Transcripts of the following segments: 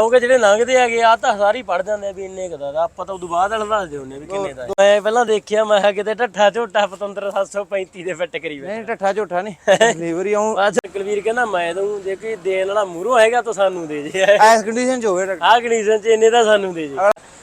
ਕਿਉਂਕਿ ਜਿਹੜੇ ਲੰਘਦੇ ਹੈਗੇ ਆ ਤਾਂ ਸਾਰੀ ਪੜ ਜਾਂਦੇ ਆ ਵੀ ਇੰਨੇ ਕਦਾ ਦਾ ਆਪਾਂ ਤਾਂ ਉਦੋਂ ਬਾਅਦ ਵਾਲਾ ਦੱਸਦੇ ਹੁੰਨੇ ਵੀ ਕਿੰਨੇ ਦਾ। ਮੈਂ ਪਹਿਲਾਂ ਦੇਖਿਆ ਮੈਂ ਕਿਹਾ ਕਿਤੇ ਢੱਠਾ ਝੋਟਾ ਪਤੰਦਰ 735 ਦੇ ਫਿੱਟ ਕਰੀ ਬੈਠਾ। ਨਹੀਂ ਠੱਠਾ ਝੋਠਾ ਨਹੀਂ। ਡਿਲੀਵਰੀ ਆਉਂ ਚ ਕੁਲਵੀਰ ਕਹਿੰਦਾ ਮੈਂ ਦਊਂ ਜੇ ਕੋਈ ਦੇਣ ਵਾਲਾ ਮੂਹਰੋਂ ਆਏਗਾ ਤਾਂ ਸਾਨੂੰ ਦੇ ਜੇ। ਐਸ ਕੰਡੀਸ਼ਨ ਚ ਹੋਵੇ। ਆਹ ਕੰਡੀਸ਼ਨ ਚ ਇੰਨੇ ਦਾ ਸਾਨੂੰ ਦੇ ਜੇ।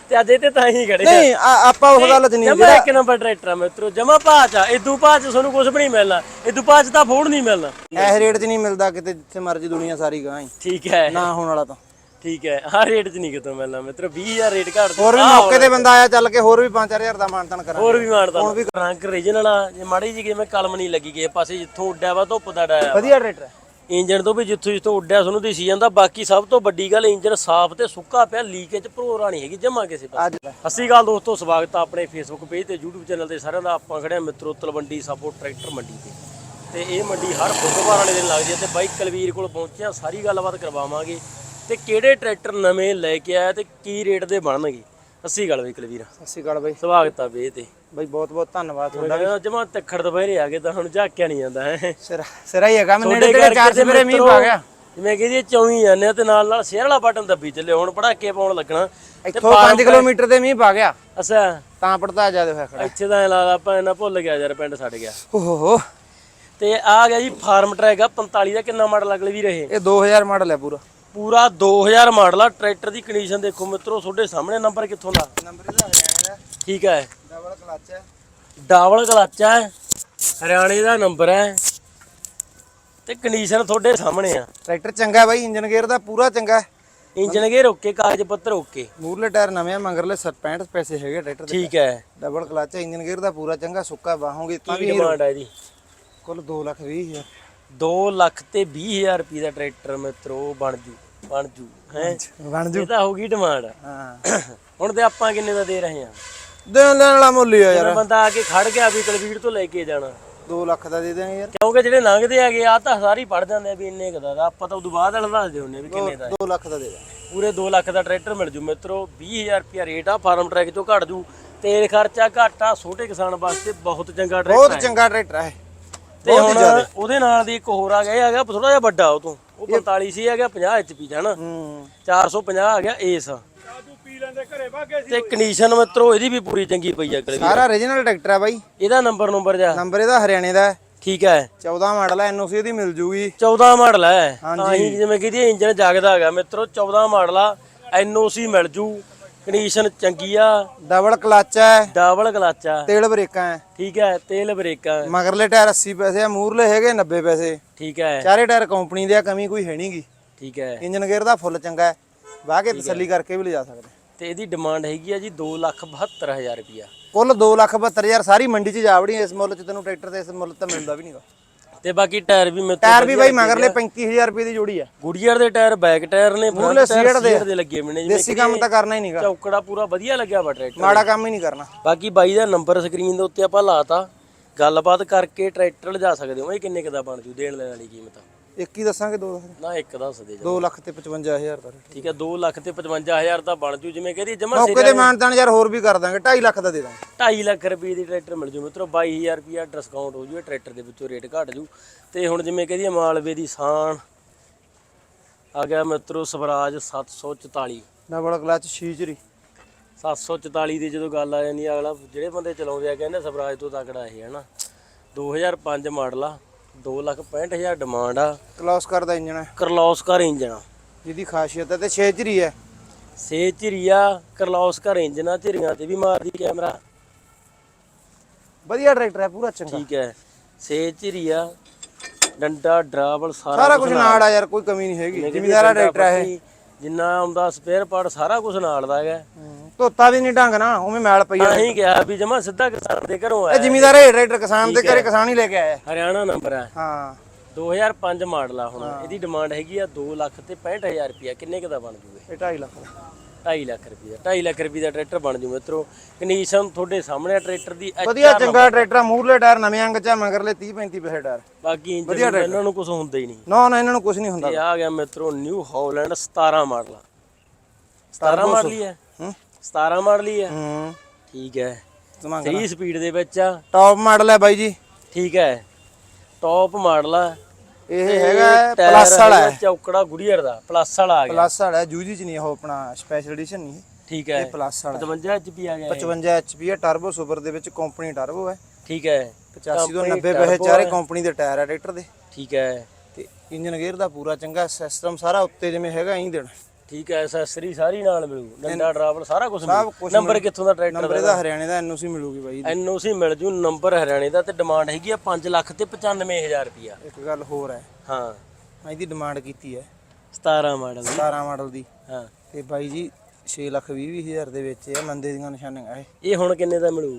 ਤੇ ਅੱਜ ਇਹ ਤੇ ਤਾਂ ਹੀ ਖੜੇ ਆ। ਨਹੀਂ ਆ- ਆਪਾਂ ਉਸ ਗੱਲ ਚ ਨਹੀਂ ਜਮਾ ਇੱਕ ਨੰਬਰ ਟਰੈਕਟਰ ਆ ਮਿੱਤਰੋ ਜਮਾ ਪਾਚ ਆ। ਇਦੂ ਪਾਚ ਤੁਹਾਨੂੰ ਕੁਝ ਵੀ ਨਹੀਂ ਮਿਲਣਾ। ਇਦੂ ਪਾਚ ਤਾਂ ਫੋੜ ਨਹੀਂ ਮਿਲਣਾ। ਐਸ ਰੇਟ 'ਚ ਨਹੀਂ ਮਿਲਦਾ ਕਿਤੇ ਜਿੱਥੇ ਮਰਜ਼ੀ ਦੁਨੀਆ ਸਾਰੀ ਗਾਂ ਹੀ। ਠੀਕ ਹੈ। ਨਾ ਹੋਣ ਵਾਲਾ ਤਾਂ। ਠੀਕ ਹੈ। ਆਹ ਰੇਟ 'ਚ ਨਹੀਂ ਕਿਤੋਂ ਮਿਲਣਾ ਮਿੱਤਰੋ 20000 ਰੇਟ ਘੱਟ ਹੋਰ ਵੀ ਮੌਕੇ ਤੇ ਬੰਦਾ ਆਇਆ ਚੱਲ ਕੇ ਹੋਰ ਵੀ 5-4000 ਦਾ ਮਾਨਤਨ ਕਰਾਂਗੇ। ਹੋਰ ਵੀ ਮਾਰਦਾ ਹੁਣ ਵੀ ਰੰਗ ਰੀਜਨਲ ਆ ਜੇ ਮਾੜੀ ਜੀ ਕਿਵੇਂ ਕਲਮ ਨਹੀਂ ਲੱਗੀ ਕਿਸੇ ਪਾਸੇ ਜਿੱਥੋਂ ਉੱਡਿਆ ਵਾ ਧੁੱਪ ਦਾ ਡਾਇਆ ਵਧੀਆ ਟਰੈਕਟਰ ਹੈ। ਇੰਜਨ ਤੋਂ ਵੀ ਜਿੱਥੋਂ ਜਿੱਥੋਂ ਉੱਡਿਆ ਤੁਹਾਨੂੰ ਦਿਸੀ ਜਾਂਦਾ। ਬਾਕੀ ਸਭ ਤੋਂ ਵੱਡੀ ਗੱਲ ਇੰਜਨ ਸਾਫ਼ ਤੇ ਸੁੱਕਾ ਪਿਆ ਲੀਕੇਜ ਭਰੋਰਾ ਨਹੀਂ ਹੈਗੀ ਜਮਾ ਕਿਸੇ ਪਾਸੇ। ਸ਼੍ਰੀ ਅਕਾਲ ਦੋਸਤੋ ਸਵਾਗਤ ਆ ਆਪਣੇ ਫੇਸਬੁੱਕ ਪੇਜ ਤੇ YouTube ਚੈਨਲ ਤੇ ਸਾਰਿਆਂ ਦਾ। ਆਪਾਂ ਖੜੇ ਆ ਮਿੱਤਰੋ ਤਲਵੰਡੀ ਸਾਬੋ ਟਰੈਕਟਰ ਮੰਡੀ ਤੇ। ਤੇ ਇਹ ਮੰਡੀ ਹਰ ਬੁੱਧਵਾਰ ਵਾਲੇ ਦਿਨ ਲੱਗਦੀ ਹੈ ਤੇ ਬਾਈ ਕਲਵੀਰ ਕੋਲ ਪਹੁੰਚੇ ਆ ਸਾਰੀ ਗੱਲਬਾਤ ਕਰਵਾਵਾਂਗੇ। ਤੇ ਕਿਹੜੇ ਟਰੈਕਟਰ ਨਵੇਂ ਲੈ ਕੇ ਆਇਆ ਤੇ ਕੀ ਰੇਟ ਦੇ ਬਣਨਗੇ? ਅੱਸੀ ਗੱਲ ਬਈ ਕਲਵੀਰ। ਸਤਿ ਸ਼੍ਰੀ ਅਕਾਲ ਬਾਈ। ਸਵਾਗਤ ਆ ਬਈ ਤੇ। ਬਾਈ ਬਹੁਤ ਬਹੁਤ ਧੰਨਵਾਦ ਤੁਹਾਡਾ ਜਮਾ ਤੱਖੜ ਦੁਪਹਿਰੇ ਆ ਗਏ ਤਾਂ ਹੁਣ ਝਾਕਿਆ ਨਹੀਂ ਜਾਂਦਾ ਹੈ। ਸਿਰ ਸਿਰਾ ਹੀ ਹੈਗਾ ਮੈਂ ਨੇੜੇ ਚਾਰ ਕਰਕੇ ਸਵੇਰੇ ਮੀਂਹ ਪਾ ਗਿਆ। ਜਿਵੇਂ ਕਹਿੰਦੀ ਚੌਈ ਜਾਂਦੇ ਤੇ ਨਾਲ ਨਾਲ ਸ਼ੇਅਰ ਵਾਲਾ ਬਟਨ ਦੱਬੀ ਚੱਲੇ ਹੁਣ ਪੜਾਕੇ ਪਾਉਣ ਲੱਗਣਾ। ਇੱਥੋਂ 5 ਕਿਲੋਮੀਟਰ ਦੇ ਮੀਂਹ ਪਾ ਗਿਆ। ਅੱਛਾ। ਤਾਂ ਪੜਤਾ ਜ਼ਿਆਦਾ ਹੋਇਆ ਖੜਾ। ਇੱਥੇ ਤਾਂ ਐਂ ਲੱਗਦਾ ਆਪਾਂ ਇਹਨਾਂ ਭੁੱਲ ਗਿਆ ਯਾਰ ਪਿੰਡ ਛੱਡ ਗਿਆ। ਓਹੋ ਤੇ ਆ ਗਿਆ ਜੀ ਫਾਰਮ ਟਰੈਕ ਆ 45 ਦਾ ਕਿੰਨਾ ਮਾਡਲ ਅਗਲੇ ਵੀ ਰਹੇ ਇਹ 2000 ਮਾਡਲ ਹੈ ਪੂਰਾ। ਪੂਰਾ 2000 ਮਾਡਲ ਆ ਟਰੈਕਟਰ ਦੀ ਕੰਡੀਸ਼ਨ ਦੇਖੋ ਮਿੱਤਰੋ ਤੁਹਾਡੇ ਸਾਹਮਣੇ ਨੰਬਰ ਕਿੱਥੋਂ ਦਾ? ਨੰਬਰ ਇਹਦਾ ਹਰਿਆਣਾ ਦਾ ਠੀਕ ਹੈ। ਡਬਲ ਕਲਚ ਹੈ। ਡਾਵਲ ਕਲਾਚਾ ਹੈ ਹਰਿਆਣੇ ਦਾ ਨੰਬਰ ਹੈ। ਤੇ ਕੰਡੀਸ਼ਨ ਤੁਹਾਡੇ ਸਾਹਮਣੇ ਆ। ਟਰੈਕਟਰ ਚੰਗਾ ਬਾਈ ਇੰਜਨ ਗੇਅਰ ਦਾ ਪੂਰਾ ਚੰਗਾ ਇੰਜਨ ਗੇਅਰ ਓਕੇ ਕਾਗਜ਼ ਪੱਤਰ ਓਕੇ ਮੂਰਲੇ ਟਾਇਰ ਨਵੇਂ ਆ ਮਗਰਲੇ 65 ਪੈਸੇ ਹੈਗੇ ਟਰੈਕਟਰ ਦੇ। ਠੀਕ ਹੈ। ਡਬਲ ਕਲਚ ਹੈ ਇੰਜਨ ਗੇਅਰ ਦਾ ਪੂਰਾ ਚੰਗਾ ਸੁੱਕਾ ਬਾਹੋਗੇ ਤਾਂ ਵੀ ਡਿਮਾਂਡ ਹੈ ਇਹਦੀ? ਕੁੱਲ 2 ਲੱਖ 20 ਹਜ਼ਾਰ। 2 ਲੱਖ ਤੇ 20000 ਰੁਪਏ ਦਾ ਟਰੈਕਟਰ ਮਿੱਤਰੋ ਬਣ ਜੂ ਬਣ ਜੂ ਹੈ? ਬਣ ਇਹ ਤਾਂ ਹੋਗੀ ਡਿਮਾਂਡ ਹਾਂ ਹੁਣ ਤੇ ਆਪਾਂ ਕਿੰਨੇ ਦਾ ਦੇ ਰਹੇ ਹਾਂ? ਦੇਣ ਲੈਣ ਵਾਲਾ ਮੁੱਲ ਹੀ ਆ ਯਾਰ। ਬੰਦਾ ਆ ਕੇ ਖੜ ਗਿਆ ਵੀ ਕਲਵੀਰ ਤੋਂ ਲੈ ਕੇ ਜਾਣਾ। 2 ਲੱਖ ਦਾ ਦੇ ਦੇਣਗੇ ਯਾਰ। ਕਿਉਂਕਿ ਜਿਹੜੇ ਲੰਘਦੇ ਹੈਗੇ ਆ ਤਾਂ ਸਾਰੀ ਪੜ ਜਾਂਦੇ ਆ ਵੀ ਇੰਨੇ ਕਦਾ ਦਾ ਆਪਾਂ ਤਾਂ ਉਦੋਂ ਬਾਅਦ ਵਾਲਾ ਦੱਸਦੇ ਹੁੰਨੇ ਵੀ ਕਿੰਨੇ ਦਾ ਹੈ। 2 ਲੱਖ ਦਾ ਦੇ ਦਾਂਗੇ ਪੂਰੇ 2 ਲੱਖ ਦਾ ਟਰੈਕਟਰ ਮਿਲ ਜੂ ਮਿੱਤਰੋ। 20000 ਰੁਪਿਆ ਰੇਟ ਆ ਫਾਰਮ ਟਰੈਕ ਤੋਂ ਘੱਟ ਜੂ। ਤੇਲ ਖਰਚਾ ਘੱਟ ਛੋਟੇ ਕਿਸਾਨ ਵਾਸਤੇ ਬਹੁਤ ਚੰਗਾ ਟਰੈਕਟਰ ਬਹੁਤ ਚੰਗਾ ਟਰੈਕਟਰ ਹੈ। ਤੇ ਹੁਣ ਉਹਦੇ ਨਾਲ ਦੀ ਇੱਕ ਹੋਰ ਆ ਗਿਆ ਇਹ ਆ ਗਿਆ ਥੋੜਾ ਜਿਹਾ ਵੱਡਾ ਉਹ ਤੋਂ। ਉਹ 45 ਸੀ ਆ ਗਿਆ 50 ਐਚਪੀ ਦਾ ਹਨਾ ਹੂੰ 450 ਆ ਗਿਆ ਏਸ ਤੇ ਕੰਡੀਸ਼ਨ ਮਿੱਤਰੋ ਇਹਦੀ ਵੀ ਪੂਰੀ ਚੰਗੀ ਪਈ ਆ ਕਲਵੀ ਸਾਰਾ origignal ਟਰੈਕਟਰ ਹੈ ਬਾਈ। ਇਹਦਾ ਨੰਬਰ ਨੰਬਰ ਜਾ ਨੰਬਰ ਇਹਦਾ ਹਰਿਆਣੇ ਦਾ ਹੈ। ਠੀਕ ਹੈ। 14 ਮਾਡਲ ਹੈ ਐਨਓਸੀ ਇਹਦੀ ਮਿਲ ਜੂਗੀ। 14 ਮਾਡਲ ਹੈ। ਹਾਂਜੀ। ਤਾਂ ਹੀ ਜਿਵੇਂ ਕਿ ਇਹਦੀ ਇੰਜਨ ਜਾਗਦਾ ਹੈਗਾ ਮਿੱਤਰੋ 14 ਮਾਡਲ ਆ ਐਨਓਸੀ ਮਿਲ ਜੂ। ਕੰਡੀਸ਼ਨ ਚੰਗੀ ਆ। ਡਬਲ ਕਲਚ ਹੈ। ਡਬਲ ਕਲਾਚਾ ਤੇਲ ਬ੍ਰੇਕਾਂ ਹੈ। ਠੀਕ ਹੈ ਤੇਲ ਬ੍ਰੇਕਾਂ ਮਗਰਲੇ ਟਾਇਰ 80 ਪੈਸੇ ਆ ਮੂਰਲੇ ਹੈਗੇ 90 ਪੈਸੇ। ਠੀਕ ਹੈ। ਚਾਰੇ ਟਾਇਰ ਕੰਪਨੀ ਦੇ ਆ ਕਮੀ ਕੋਈ ਹੈ ਨਹੀਂਗੀ ਠੀਕ ਹੈ। ਇੰਜਨ ਗੇਅਰ ਦਾ ਫੁੱਲ ਚੰਗਾ ਹੈ। ਵਾਹ ਕੇ ਤਸੱਲੀ ਕਰਕੇ ਵੀ ਲਿਜਾ ਸਕਦੇ। ਤੇ ਇਹਦੀ ਡਿਮਾਂਡ ਹੈਗੀ ਆ ਜੀ 272000 ਰੁਪਿਆ ਕੁੱਲ 2 ਲੱਖ 72000 ਸਾਰੀ ਮੰਡੀ 'ਚ ਜਾਵੜੀ ਇਸ ਮੁੱਲ 'ਚ ਤੈਨੂੰ ਟਰੈਕਟਰ ਤੇ ਇਸ ਮੁੱਲ ਤਾਂ ਮਿਲਦਾ ਵੀ ਨਹੀਂਗਾ ਤੇ ਬਾਕੀ ਟਾਇਰ ਵੀ ਮੇਰੇ ਟਾਇਰ ਵੀ ਬਾਈ ਮਗਰਲੇ 35000 ਰੁਪਏ ਦੀ ਜੋੜੀ ਆ। ਗੁੜੀਅਰ ਦੇ ਟਾਇਰ ਬੈਕ ਟਾਇਰ ਨੇ ਮੂਹਰਲੇ ਸੀਟ ਦੇ। ਦੇ ਲੱਗੇ ਹੋਏ ਨੇ ਜਿਵੇਂ ਦੇਸੀ ਕੰਮ ਤਾਂ ਕਰਨਾ ਹੀ ਨਹੀਂਗਾ ਚੌਕੜਾ ਪੂਰਾ ਵਧੀਆ ਲੱਗਿਆ ਵਾ ਟਰੈਕਟਰ ਮਾੜਾ ਕੰਮ ਹੀ ਨਹੀਂ ਕਰਨਾ। ਬਾਕੀ ਬਾਈ ਦਾ ਨੰਬਰ ਸਕਰੀਨ ਦੇ ਉੱਤੇ ਆਪਾਂ ਲਾਤਾ। ਗੱਲਬਾਤ ਕਰਕੇ ਟਰੈਕਟਰ ਲਿਜਾ ਸਕਦੇ ਹੋ ਇਹ ਕਿੰਨੇ ਕਿਦਾ ਬਣ ਜੂ ਦੇਣ ਲੈਣ ਵਾਲੀ ਕੀਮਤ। ਇੱਕ ਹੀ ਦੱਸਾਂਗੇ 2 ਨਾ ਇੱਕ ਦੱਸ ਦੇ 2 ਲੱਖ ਤੇ 55000 ਦਾ। ਠੀਕ ਹੈ 2 ਲੱਖ ਤੇ 55000 ਦਾ ਬਣ ਜੂ ਜਿਵੇਂ ਕਹਿੰਦੀ ਜਮਾ ਮੌਕੇ ਤੇ ਮਾਨਤਾਨ ਯਾਰ ਹੋਰ ਵੀ ਕਰ ਦਾਂਗੇ 2.5 ਲੱਖ ਦਾ ਦੇ ਦਾਂਗੇ। 2.5 ਲੱਖ ਰੁਪਏ ਦੀ ਟਰੈਕਟਰ ਮਿਲ ਜੂ ਮਿੱਤਰੋ 22000 ਰੁਪਿਆ ਡਿਸਕਾਊਂਟ ਹੋ ਜੂ ਇਹ ਟਰੈਕਟਰ ਦੇ ਵਿੱਚੋਂ ਰੇਟ ਘਟ ਜੂ। ਤੇ ਹੁਣ ਜਿਵੇਂ ਕਹਦੀ ਮਾਲਵੇ ਦੀ ਸਾਨ ਆ ਗਿਆ ਮਿੱਤਰੋ ਸਵਰਾਜ 744 ਡਬਲ ਕਲਚ ਸ਼ੀਚਰੀ 744 ਦੀ ਜਦੋਂ ਗੱਲ ਆ ਜਾਂਦੀ ਆ ਅਗਲਾ ਜਿਹੜੇ ਬੰਦੇ ਚਲਾਉਂਦੇ ਆ ਕਹਿੰਦੇ ਸਵਰਾਜ ਤੋਂ ਤਕੜਾ ਇਹ ਹੈ ਨਾ। 2005 ਮਾਡਲ ਆ। 265000 ਡਿਮਾਂਡ ਆ। ਕਲੋਸ ਕਰਦਾ ਇੰਜਣ। ਹੈ ਕਰਲੌਸਕਰ ਇੰਜਨ ਆ ਜਿਹਦੀ ਖਾਸੀਅਤ ਹੈ ਤੇ ਛੇਚਰੀ ਹੈ। ਸੇ ਝਿਰੀਆ ਕਰਲੌਸਕਰ ਇੰਜਨ ਆ ਝਿਰੀਆਂ ਤੇ ਵੀ ਮਾਰਦੀ ਕੈਮਰਾ। ਵਧੀਆ ਟਰੈਕਟਰ ਹੈ ਪੂਰਾ ਚੰਗਾ। ਠੀਕ ਹੈ। ਸੇ ਝਿਰੀਆ ਡੰਡਾ ਡਰਾਵਲ ਸਾਰਾ ਸਾਰਾ ਕੁਝ ਨਾਲ। ਆ ਯਾਰ ਕੋਈ ਕਮੀ ਨਹੀਂ ਹੈਗੀ। ਜ਼ਿਮੀਦਾਰਾ ਟਰੈਕਟਰ ਹੈ ਇਹ। ਜਿੰਨਾ ਆਉਂਦਾ ਸਪੇਅਰ ਪਾਰਟ ਸਾਰਾ ਕੁਝ ਨਾਲ ਦਾ ਹੈਗਾ। ਧੋਤਾ ਵੀ ਨਹੀਂ ਢੰਗ ਨਾ ਉਵੇਂ ਮੈਲ ਪਈ ਆ ਅਸੀਂ ਕਿਹਾ ਵੀ ਜਮਾ ਸਿੱਧਾ ਕਿਸਾਨ ਦੇ ਘਰੋਂ ਇਹ ਆਇਆ ਜ਼ਿਮੀਦਾਰ ਹੈ ਟਰੈਕਟਰ ਕਿਸਾਨ ਦੇ ਘਰੇ ਕਿਸਾਨ ਹੀ ਲੈ ਕੇ ਆਇਆ। ਹਰਿਆਣਾ ਨੰਬਰ ਹੈ। ਹਾਂ। 2005 ਮਾਡਲ ਆ ਹੁਣ। ਇਹਦੀ ਡਿਮਾਂਡ ਹੈਗੀ ਆ 2 ਲੱਖ ਤੇ 65000 ਰੁਪਿਆ ਕਿੰਨੇ ਕੁ ਦਾ ਬਣ ਜੂਗੇ? ਇਹ 2.5 ਲੱਖ ਦਾ। 2.5 ਲੱਖ ਰੁਪਏ ਦਾ 2.5 ਲੱਖ ਰੁਪਏ ਦਾ ਟਰੈਕਟਰ ਬਣ ਜੂ ਮਿੱਤਰੋ। ਕੰਡੀਸ਼ਨ ਤੁਹਾਡੇ ਸਾਹਮਣੇ ਆ ਟਰੈਕਟਰ ਦੀ ਵਧੀਆ ਚੰਗਾ ਟਰੈਕਟਰ ਮੂਹਰਲੇ ਟਾਇਰ ਨਵੇਂ ਅੰਗ ਚ ਆ, ਮਗਰਲੇ 30 35 ਪੈਸੇ ਟਾਇਰ। ਬਾਕੀ ਇੰਜਨ ਇਹਨਾਂ ਨੂੰ ਕੁਝ ਹੁੰਦਾ ਹੀ ਨਹੀਂ। ਨਾ ਨਾ ਇਹਨਾਂ ਨੂੰ ਕੁਝ ਨਹੀਂ ਹੁੰਦਾ। ਤੇ ਆ ਗਿਆ ਮਿੱਤਰੋ ਨਿਊ ਹਾਲੈਂਡ 17 ਮਾਡਲ। 17 ਮਾਡਲ ਹੀ ਹੈ। ਹੂੰ। 17 ਮਾਡਲ ਹੀ ਹੈ। ਹੂੰ। ਠੀਕ ਹੈ। ਸਮਾਂਗ 3 ਸਪੀਡ ਦੇ ਵਿੱਚ ਆ। ਟੌਪ ਮਾਡਲ ਹੈ ਬਾਈ ਜੀ। ਠੀਕ ਹੈ। ਟੌਪ ਮਾਡਲ ਆ। ਇਹ ਹੈਗਾ ਟਾਇਰ ਪਲੱਸ ਵਾਲਾ ਹੈਗਾ ਹੈ। ਚੌਕੜਾ ਗੁੜੀਅਰ ਦਾ ਪਲੱਸ ਵਾਲਾ ਆ ਗਿਆ। ਪਲੱਸ ਵਾਲਾ ਜੂਜੀ ਚ ਨਹੀਂ ਉਹ ਆਪਣਾ ਸਪੈਸ਼ਲ ਐਡੀਸ਼ਨ ਨਹੀਂ। ਠੀਕ ਹੈ। ਇਹ ਪਲੱਸ ਵਾਲਾ 55 ਐਚਪੀ ਆ ਗਿਆ ਇਹ। 55 ਐਚਪੀ ਹੈ ਟਰਬੋ ਸੁਪਰ ਦੇ ਵਿੱਚ ਕੰਪਨੀ ਟਰਬੋ ਹੈ। ਠੀਕ ਹੈ। 85 ਤੋਂ Company 90 ਪੈਸੇ ਚਾਰੇ। ਕੰਪਨੀ ਦੇ ਟਾਇਰ ਹੈ ਟਰੈਕਟਰ ਦੇ। ਠੀਕ ਹੈ। ਤੇ ਇੰਜਨ ਗੇਅਰ ਦਾ ਪੂਰਾ ਚੰਗਾ ਸਿਸਟਮ ਸਾਰਾ ਉੱਤੇ ਜਿਵੇਂ ਹੈਗਾ ਐਂ ਦੇਣਾ। ਠੀਕ ਹੈ ਐਕਸੈਸਰੀ ਸਾਰੀ ਨਾਲ ਮਿਲੂ। ਡੰਡਾ ਡਰਾਵਲ ਸਾਰਾ ਕੁਝ ਸਭ ਮਿਲੂ ਕੁਛ ਨੰਬਰ ਕਿੱਥੋਂ ਦਾ ਟਰੈਕਟਰ ਨੰਬਰ ਇਹਦਾ ਹਰਿਆਣੇ ਦਾ ਐਨਓਸੀ ਮਿਲੂਗੀ ਬਾਈ ਦੀ। ਐਨਓਸੀ ਮਿਲ ਜੂ ਨੰਬਰ ਹਰਿਆਣੇ ਦਾ ਤੇ ਡਿਮਾਂਡ ਹੈਗੀ ਆ 5 ਲੱਖ ਤੇ 95000 ਰੁਪਿਆ ਇੱਕ ਗੱਲ ਹੋਰ ਹੈ। ਹਾਂ। ਇਹਦੀ ਡਿਮਾਂਡ ਕੀਤੀ ਹੈ। 17 ਮਾਡਲ ਦੀ। 17 ਮਾਡਲ ਦੀ। ਹਾਂ। ਤੇ ਬਾਈ ਜੀ 6 ਲੱਖ 20 ਹਜ਼ਾਰ ਦੇ ਵਿੱਚ ਇਹ ਮੰਦੇ ਦੀਆਂ ਨਿਸ਼ਾਨੀਆਂ ਇਹ। ਇਹ ਹੁਣ ਕਿੰਨੇ ਦਾ ਮਿਲੂ?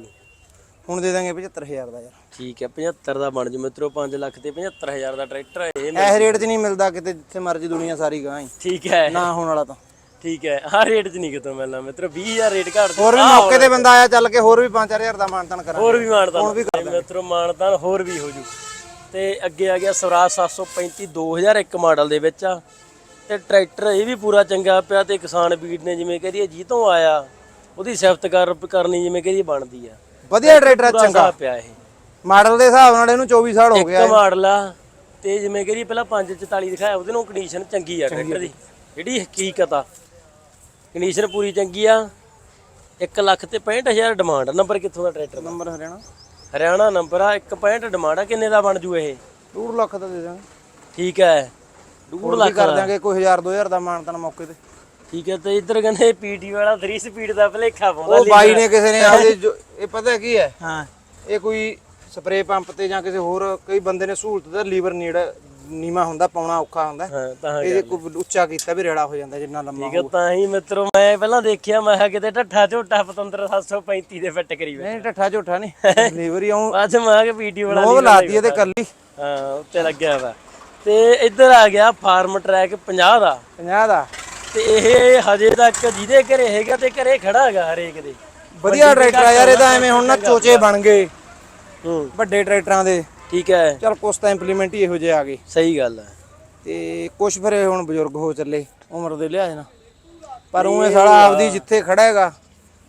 ਹੁਣ ਦੇ ਦਾਂਗੇ 75000 ਦਾ ਯਾਰ। ਠੀਕ ਹੈ 75 ਦਾ ਬਣ ਜੂ ਮਿੱਤਰੋ 5 ਲੱਖ ਤੇ 75000 ਦਾ ਟਰੈਕਟਰ ਹੈ ਇਹ ਇਹ ਰੇਟ 'ਚ ਨਹੀਂ ਮਿਲਦਾ ਕਿਤੇ ਜਿੱਥੇ ਮਰਜ਼ੀ ਦੁਨੀਆ ਸਾਰੀ ਗਾਂ ਹੀ। ਠੀਕ ਹੈ। ਨਾ ਹੋਣ ਵਾਲਾ ਤਾਂ। ਠੀਕ ਹੈ ਆਹ ਰੇਟ 'ਚ ਨਹੀਂ ਕਿਤੋਂ ਮਿਲਣਾ ਮਿੱਤਰੋ 20000 ਰੇਟ ਘੱਟ ਹੋਰ ਵੀ ਮੌਕੇ ਤੇ ਬੰਦਾ ਆਇਆ ਚੱਲ ਕੇ ਹੋਰ ਵੀ 5-4000 ਦਾ ਮਾਨਤਨ ਕਰਾਂਗੇ। ਹੋਰ ਵੀ ਮਾਨਦਾਨ ਮਿੱਤਰੋ ਮਾਨਦਾਨ ਹੋਰ ਵੀ ਹੋ ਜੂ। ਤੇ ਅੱਗੇ ਆ ਗਿਆ ਸਵਰਾਜ 735 2001 ਮਾਡਲ ਦੇ ਵਿੱਚ ਆ। ਤੇ ਟਰੈਕਟਰ ਇਹ ਵੀ ਪੂਰਾ ਚੰਗਾ ਪਿਆ ਤੇ ਕਿਸਾਨ ਵੀਰ ਨੇ ਜਿਵੇਂ ਕਹਦੀਏ ਜੀ ਤੋਂ ਆਇਆ। ਉਹਦੀ ਸਿਫਤ ਕਰ ਕਰਨੀ ਜਿਵੇਂ ਕਹਦੀਏ ਬਣਦੀ ਆ। ਵਧੀਆ ਟਰੈਕਟਰ ਪੂਰਾ ਚੰਗਾ। ਹਿਸਾਬ ਪਿਆ ਇਹ। ਮਾਡਲ ਦੇ ਹਿਸਾਬ ਨਾਲ ਇਹਨੂੰ 24 ਸਾਲ ਹੋ ਗਿਆ ਇੱਕ ਮਾਡਲ ਆ ਤੇ ਜਿਵੇਂ ਕਹਦੀਏ ਪਹਿਲਾਂ 544 ਦਿਖਾਇਆ ਉਹਦੇ ਨੂੰ ਕੰਡੀਸ਼ਨ ਚੰਗੀ ਆ ਟਰੈਕਟਰ ਦੀ। ਜਿਹੜੀ ਹਕੀਕਤ ਆ ਕੰਡੀਸ਼ਨ ਪੂਰੀ ਚੰਗੀ ਆ। 1 ਲੱਖ ਤੇ 65000 ਡਿਮਾਂਡ ਨੰਬਰ ਕਿੱਥੋਂ ਦਾ ਟਰੈਕਟਰ ਦਾ? ਨੰਬਰ ਹਰਿਆਣਾ। ਹਰਿਆਣਾ ਨੰਬਰ ਆ 165 ਡਿਮਾਂਡ ਆ। ਕਿੰਨੇ ਦਾ ਬਣ ਜੂ ਇਹ? 2 ਲੱਖ ਦਾ ਦੇ ਦਾਂਗੇ। ਠੀਕ ਹੈ। 2 ਹੋਰ ਵੀ ਲੱਖ ਕਰ ਦਾਂਗੇ ਕੋਈ 1000 2000 ਦਾ ਮਾਨਤਨ ਮੌਕੇ ਤੇ। ਠੀਕ ਹੈ ਤੇ ਇੱਧਰ ਕਹਿੰਦੇ ਪੀਟੀ ਵਾਲਾ 3 ਸਪੀਡ ਦਾ ਭਲੇਖਾ ਪਾਉਂਦਾ ਉਹ ਬਾਈ ਨੇ ਕਿਸੇ ਨੇ ਆਪਦੇ ਜੋ- ਇਹ ਪਤਾ ਕੀ ਹੈ? ਹਾਂ। ਇਹ ਕੋਈ ਸਪਰੇ ਪੰਪ ਤੇ ਜਾਂ ਕਿਸੇ ਹੋਰ ਕਈ ਬੰਦੇ ਨੇ ਸਹੂਲਤ ਦਾ ਲੀਵਰ ਨੀਡ ਨੀਵਾ ਹੁੰਦਾ ਪਾਉਣਾ ਔਖਾ ਹੁੰਦਾ। ਹਾਂ ਤਾਂ ਇਹ ਕੋਈ ਉੱਚਾ ਕੀਤਾ ਵੀ ਰੇੜਾ ਹੋ ਜਾਂਦਾ ਜਿੰਨਾ ਲੰਮਾ ਠੀਕ ਹੈ ਤਾਂ ਹੀ ਮਿੱਤਰੋ ਮੈਂ ਪਹਿਲਾਂ ਦੇਖਿਆ ਮੈਂ ਕਿਹਾ ਕਿਤੇ ਢੱਠਾ ਝੋਟਾ ਪਤੰਦਰ 735 ਦੇ ਫਿੱਟ ਕਰੀ ਬੈਠਾ। ਨਹੀਂ ਠੱਠਾ ਝੋਠਾ ਨਹੀਂ। ਲੀਵਰ ਹੀ ਆਉਂ ਅੱਜ ਮੈਂ ਕਿ ਪੀਟੀ ਵਾਲਾ ਉਹ ਲਾਤੀ ਇਹਦੇ ਕੱਲੀ ਹਾਂ। ਉੱਤੇ ਲੱਗਿਆ ਵਾ। ਤੇ ਇੱਧਰ ਆ ਗਿਆ ਫਾਰਮ ਟਰੈਕ 50 ਦਾ। 50 ਦਾ। ਤੇ ਇਹ ਹਜੇ ਤੱਕ ਜਿਹਦੇ ਘਰੇ ਹੈਗਾ ਤੇ ਘਰੇ ਖੜਾ ਹੈਗਾ ਹਰੇਕ ਦੇ। ਵਧੀਆ ਟਰੈਕਟਰ ਆ ਯਾਰ ਇਹਦਾ ਐਵੇਂ ਹੁਣ ਨਾ ਚੋਚੇ ਬਣ ਗਏ। ਹੂੰ। ਵੱਡੇ ਟਰੈਕਟਰਾਂ ਦੇ। ਠੀਕ ਹੈ। ਚਲ ਕੁਛ ਤਾਂ ਇੰਪਲੀਮੈਂਟ ਹੀ ਇਹੋ ਜਿਹੇ ਆ ਗਏ। ਸਹੀ ਗੱਲ ਹੈ। ਤੇ ਕੁਛ ਫਿਰ ਇਹ ਹੁਣ ਬਜ਼ੁਰਗ ਹੋ ਚੱਲੇ ਉਮਰ ਦੇ ਲਿਹਾਜ਼ ਨਾਲ। ਪਰ ਉਹ ਇਹ ਸਾਲਾ ਆਪਦੀ ਜਿੱਥੇ ਖੜਾ ਹੈਗਾ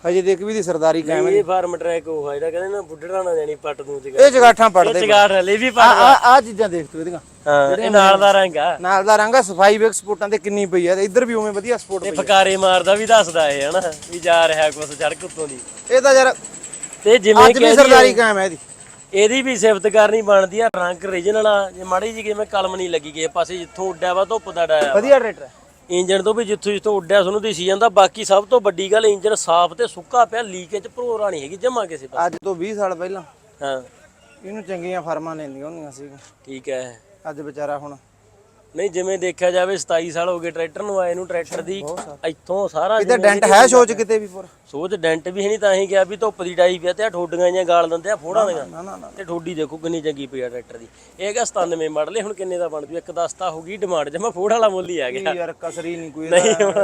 ਹਜੇ ਦੇਖ ਵੀ ਦੀ ਸਰਦਾਰੀ ਕਾਇਮ ਹੈ ਇਹ ਫਾਰਮ ਟਰੈਕ ਉਹ ਆ ਜਿਹੜਾ ਕਹਿੰਦੇ ਨਾ ਬੁੱਢੜਾ ਨਾ ਜਾਣੀ ਪੱਟ ਦੂੰ ਤੇ ਇਹ ਜਗਾਠਾਂ ਪੜਦੇ ਚਗਾੜ ਹਲੇ ਵੀ ਆ ਪੱਟ ਆ ਆ ਚੀਜ਼ਾਂ ਦੇਖ ਤੂੰ ਇਹਦੀਆਂ। ਹਾਂ ਇਹ ਨਾਲ ਦਾ ਰੰਗ ਆ। ਨਾਲ ਦਾ ਰੰਗ ਆ ਸਫ਼ਾਈ ਵੇਖ ਸਪੋਰਟਾਂ ਤੇ ਕਿੰਨੀ ਪਈ ਆ ਇੱਧਰ ਵੀ ਉਵੇਂ ਵਧੀਆ ਸਪੋਰਟ ਪਈ ਫਕਾਰੇ ਮਾਰਦਾ ਵੀ ਦੱਸਦਾ ਇਹ ਹਨਾ ਵੀ ਜਾ ਰਿਹਾ ਕੁਛ ਸੜਕ ਉੱਤੋਂ ਦੀ। ਇਹ ਤਾਂ ਯਾਰ ਤੇ ਜਿਵੇਂ ਵੀ ਸਰਦਾਰੀ ਕਾਇਮ ਹੈ ਇਹਦੀ। ਇਹਦੀ ਵੀ ਸਿਫਤ ਕਰਨੀ ਬਣਦੀ ਆ ਰੰਗ ਰੀਜਨਲ ਆ। ਜੇ ਮਾੜੀ ਜੀ ਕਿਵੇਂ ਕਲਮ ਨਹੀਂ ਲੱਗੀ ਕਿਸੇ ਪਾਸੇ ਜਿੱਥੋਂ ਉੱਡਿਆ ਵਾ ਧੁੱਪ ਦਾ ਡਾਇਆ। ਵਧੀਆ ਟਰੈਕਟਰ ਹੈ ਇੰਜਨ ਤੋਂ ਵੀ ਜਿੱਥੋਂ ਜਿੱਥੋਂ ਉੱਡਿਆ ਤੁਹਾਨੂੰ ਦਿਸੀ ਜਾਂਦਾ ਬਾਕੀ ਸਭ ਤੋਂ ਵੱਡੀ ਗੱਲ ਇੰਜਨ ਸਾਫ਼ ਤੇ ਸੁੱਕਾ ਪਿਆ ਲੀਕੇਜ ਭਰੋਰਾ ਨਹੀਂ ਹੈਗੀ ਜਮਾ ਕਿਸੇ ਪਾਸੇ। ਅੱਜ ਤੋਂ 20 ਸਾਲ ਪਹਿਲਾਂ। ਹਾਂ। ਇਹਨੂੰ ਚੰਗੀਆਂ ਫਰਮਾਂ ਲੈਂਦੀਆਂ ਹੁੰਦੀਆਂ ਸੀ ਠੀਕ ਹੈ। ਅੱਜ ਵਿਚਾਰਾ ਹੁਣ ਨਹੀਂ ਜਿਵੇਂ ਦੇਖਿਆ ਜਾਵੇ 27 ਸਾਲ ਹੋ ਗਏ ਟਰੈਕਟਰ ਨੂੰ ਆਏ ਨੂੰ ਟਰੈਕਟਰ ਦੀ ਇੱਥੋਂ ਸਾਰਾ ਇਹਦਾ ਡੈਂਟ ਹੈ ਸੋਚ ਕਿਤੇ ਵੀ ਪੂਰਾ ਸੋਚ ਡੈਂਟ ਵੀ ਹੈ ਨਹੀਂ ਤਾਂ ਹੀ ਕਿਹਾ ਵੀ ਧੁੱਪ ਦੀ ਡਾਈ ਪਿਆ ਤੇ ਆ ਠੋਡੀਆਂ ਜਾਂ ਗਾਲ ਦਿੰਦੇ ਆ ਫੋੜਾਂ ਦੀਆਂ। ਤੇ ਠੋਡੀ ਦੇਖੋ ਕਿੰਨੀ ਚੰਗੀ ਪਈ ਆ ਟਰੈਕਟਰ ਦੀ। ਇਹ ਹੈਗਾ 97 ਮਾਡਲ ਇਹ ਹੁਣ ਕਿੰਨੇ ਦਾ ਬਣ ਜੂ? ਇੱਕ ਦਸਤਾ ਹੋ ਗਈ ਡਿਮਾਂਡ ਜਮਾ ਫੋੜ ਵਾਲਾ ਮੁੱਲ ਹੀ ਆ ਗਿਆ। ਯਾਰ ਕਸਰੀ ਨਹੀਂ ਕੋਈ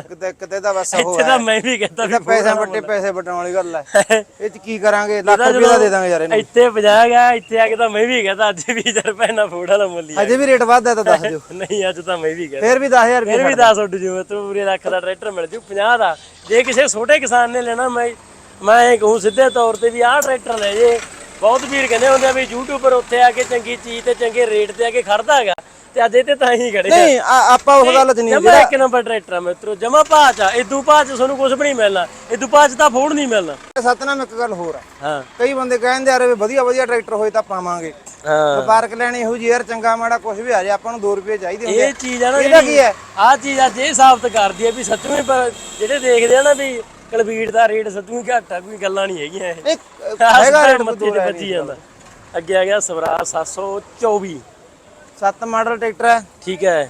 ਕਿਤੇ ਕਿਤੇ ਦਾ ਬਸ ਉਹ ਹੈ ਤਾਂ ਮੈਂ ਵੀ ਕਹਿੰਦਾ ਵੀ ਪੈਸੇ ਵੱਟੇ ਪੈਸੇ ਵੱਟਣ ਵਾਲੀ ਗੱਲ ਹੈ। ਇਹ ਚ ਕੀ ਕਰਾਂਗੇ? ਲੱਖ ਰੁਪਏ ਦਾ ਦੇ ਦਾਂਗੇ ਯਾਰ ਇਹਨੂੰ। ਇੱਥੇ 50 ਗਿਆ ਇੱਥੇ ਆ ਕੇ ਤਾਂ ਮੈਂ ਵੀ ਕਹਿੰਦਾ ਅੱਜ 20000 ਰੁਪਏ ਨਾਲ ਫੋੜ ਵਾਲਾ ਮੁੱਲ ਹੀ ਆ। ਅਜੇ ਵੀ ਰੇਟ ਵੱਧਦਾ ਤਾਂ ਦੱਸ ਦਿਓ। ਨਹੀਂ ਅੱਜ ਤਾਂ ਮੈਂ ਵੀ ਕਹਿੰਦਾ ਫੇਰ ਵੀ 10000 ਰੁਪਏ ਫਿਰ ਵੀ 10 ਉੱਡ ਜੂ ਤੂੰ ਪੂਰੇ ਲੱਖ ਦਾ ਟਰੈਕਟਰ ਮਿਲ ਜੂ 50 ਦਾ। ਜੇ ਕਿਸੇ ਛੋਟੇ ਕਿਸਾਨ ਨੇ ਲੈਣਾ ਮੈਂ ਮੈਂ ਇਹ ਕਹੂੰ ਸਿੱਧੇ ਤੌਰ ਤੇ ਵੀ ਆਹ ਟਰੈਕਟਰ ਲੈ ਜੇ। ਬਹੁਤ ਵੀਰ ਕਹਿੰਦੇ ਹੁੰਦੇ ਆ ਵੀ ਪਰ ਉੱਥੇ ਆ ਕੇ ਚੰਗੀ ਚੀਜ਼ ਤੇ ਚੰਗੇ ਰੇਟ ਤੇ ਆ ਕੇ ਖੜਦਾ ਹੈਗਾ ਤੇ ਅੱਜ ਇਹ ਤੇ ਤਾਂ ਹੀ ਖੜੇ ਆ। ਨਹੀਂ ਆ- ਆਪਾਂ ਉਸ ਗੱਲ 'ਚ ਨਹੀਂ ਜਮਾ ਇੱਕ ਨੰਬਰ ਟਰੈਕਟਰ ਆ ਮਿੱਤਰੋ ਜਮਾ ਭਾਚ ਆ। ਇਦੂ ਭਾਚ ਤੁਹਾਨੂੰ ਕੁਝ ਵੀ ਨਹੀਂ ਮਿਲਣਾ ਇਦੂ ਭਾਚ ਤਾਂ ਫੋੜ ਨਹੀਂ ਮਿਲਣਾ। ਸਤਨਾਮ ਇੱਕ ਗੱਲ ਹੋਰ ਹੈ ਹਾਂ। ਕਈ ਬੰਦੇ ਕਹਿੰਦੇ ਯਾਰ ਵੀ ਵਧੀਆ ਵਧੀਆ ਟਰੈਕਟਰ ਹੋਏ ਤਾਂ ਪਾਵਾਂਗੇ ਹਾਂ। ਵਪਾਰਕ ਲੈਣੀ ਇਹੋ ਜਿਹੀ ਯਾਰ ਚੰਗਾ ਮਾੜਾ ਕੁਝ ਵੀ ਆ ਜਾ ਆਪਾਂ ਨੂੰ 2 ਰੁਪਏ ਚਾਹੀਦੇ ਹੁੰਦੇ ਇਹ ਚੀਜ਼ ਆ ਨਾ ਇਹਦਾ ਕੀ ਹੈ? ਆਹ ਚੀਜ਼ ਅੱਜ ਇਹ ਸਾਬਤ ਕਰਦੀ ਹੈ ਵੀ ਸੱਚਵੇਂ ਪਰ ਜਿਹੜੇ ਦੇਖਦੇ ਆ ਨਾ ਵੀ ਕਲਬੀੜ ਦਾ ਰੇਟ ਸੱਚਵੇਂ ਘੱਟ ਆ ਕੋਈ ਗੱਲਾਂ ਨਹੀਂ ਹੈਗੀਆਂ ਇਹ। ਹੈਗਾ ਰੇਟ ਮੱਥੇ ਤੇ ਵੱਜੀ ਜਾਂਦਾ। ਅੱਗੇ ਆ ਗਿਆ ਸਵਰਾਜ 724 ਸੱਤ ਮਾਡਲ ਟਰੈਕਟਰ ਹੈ। ਠੀਕ ਹੈ।